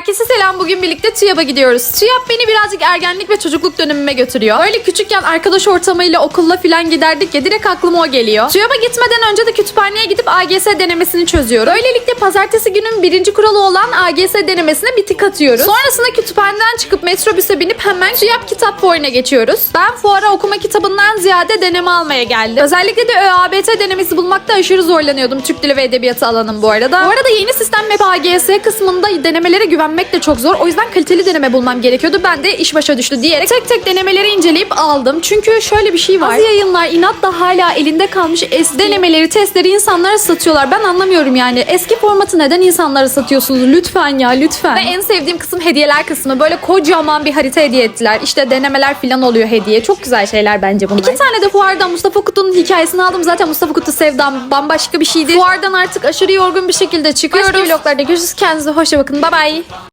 Herkese selam. Bugün birlikte TÜYAP'a gidiyoruz. TÜYAP beni birazcık ergenlik ve çocukluk dönemime götürüyor. Böyle küçükken arkadaş ortamıyla okulla falan giderdik ya direkt aklıma o geliyor. TÜYAP'a gitmeden önce de kütüphaneye gidip AGS denemesini çözüyorum. Böylelikle pazartesi günün birinci kuralı olan AGS denemesine bir tık atıyoruz. Sonrasında kütüphaneden çıkıp metrobüse binip hemen TÜYAP kitap fuarına geçiyoruz. Ben fuara okuma kitabından ziyade deneme almaya geldim. Özellikle de ÖABT denemesi bulmakta aşırı zorlanıyordum. Türk Dili ve Edebiyatı alanım bu arada. Bu arada yeni sistem ve AGS kısmında denemelere güvenmek de çok zor. O yüzden kaliteli deneme bulmam gerekiyordu. Ben de iş başa düştü diyerek tek tek denemeleri inceleyip aldım. Çünkü şöyle bir şey var. Bazı yayınlar inatla hala elinde kalmış eski denemeleri, testleri insanlara satıyorlar. Ben anlamıyorum yani. Eski formatı neden insanlara satıyorsunuz? Lütfen ya lütfen. Ve en sevdiğim kısım hediyeler kısmı. Böyle kocaman bir harita hediye ettiler. İşte denemeler falan oluyor hediye. Çok güzel şeyler bence bunlar. İki tane de fuardan Mustafa Kutlu'nun hikayesini aldım. Zaten Mustafa Kutlu sevdam bambaşka bir şeydi. Fuardan artık aşırı yorgun bir şekilde çıkıyoruz. Başka vloglarda görüşürüz. Kendinize hoşça bakın. Bye bye.